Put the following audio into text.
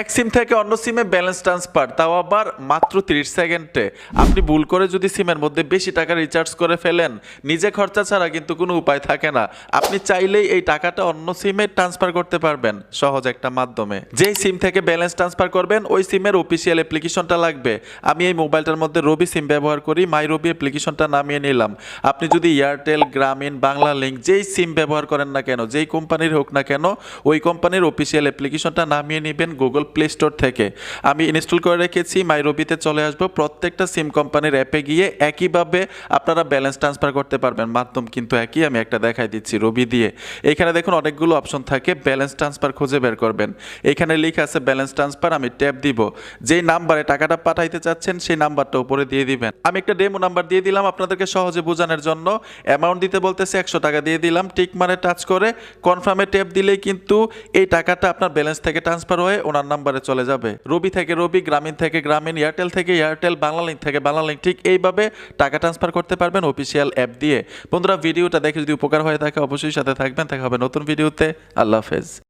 এক সিম থেকে অন্য সিমে ব্যালেন্স ট্রান্সফার, তাও আবার মাত্র 30 সেকেন্ডে। আপনি ভুল করে যদি সিমের মধ্যে বেশি টাকা রিচার্জ করে ফেলেন, নিজে খরচা ছাড়া কিন্তু কোনো উপায় থাকে না। আপনি চাইলেই এই টাকাটা অন্য সিমে ট্রান্সফার করতে পারবেন সহজ একটা মাধ্যমে। যেই সিম থেকে ব্যালেন্স ট্রান্সফার করবেন, ওই সিমের অফিসিয়াল অ্যাপ্লিকেশনটা লাগবে। আমি এই মোবাইলটার মধ্যে রবি সিম ব্যবহার করি, মাই রবি অ্যাপ্লিকেশনটা নামিয়ে নিলাম। আপনি যদি এয়ারটেল, গ্রামীণ, বাংলা লিঙ্ক যেই সিম ব্যবহার করেন না কেন, যেই কোম্পানির হোক না কেন, ওই কোম্পানির অফিসিয়াল অ্যাপ্লিকেশনটা নামিয়ে নেবেন গুগল প্লে স্টোর থেকে। আমি ইনস্টল করে রেখেছি মাই রবিতে চলে আসব। প্রত্যেকটা সিম কোম্পানির অ্যাপে গিয়ে একইভাবে আপনারা ব্যালেন্স ট্রান্সফার করতে পারবেন। মাধ্যম কিন্তু একই, আমি একটা দেখাই দিচ্ছি রবি দিয়ে। এখানে দেখুন অনেকগুলো অপশন থাকে ব্যালেন্স ট্রান্সফার খুঁজে বের করবেন। এখানে লেখা আছে ব্যালেন্স ট্রান্সফার আমি ট্যাপ দিব। যেই নাম্বারে টাকাটা পাঠাইতে চাচ্ছেন, সেই নাম্বারটা উপরে দিয়ে দিবেন। আমি একটা ডেমো নাম্বার দিয়ে দিলাম আপনাদেরকে সহজে বোঝানোর জন্য। অ্যামাউন্ট দিতে বলতেছে একশো টাকা দিয়ে দিলাম। টিক মানে টাচ করে কনফার্মে ট্যাপ দিলেই কিন্তু এই টাকাটা আপনার ব্যালেন্স থেকে ট্রান্সফার হয়ে ওনার নাম্বারে চলে যাবে। রবি থেকে রবি, গ্রামীণ থেকে গ্রামীণ, এয়ারটেল থেকে এয়ারটেল বাংলা লিঙ্ক থেকে বাংলা লিঙ্ক ঠিক এইভাবে টাকা ট্রান্সফার করতে পারবেন অফিসিয়াল অ্যাপ দিয়ে। বন্ধুরা, ভিডিওটা দেখে যদি উপকার হয়ে থাকে, অবশ্যই সাথে থাকবেন। দেখা হবে নতুন ভিডিওতে। আল্লাহ হাফেজ।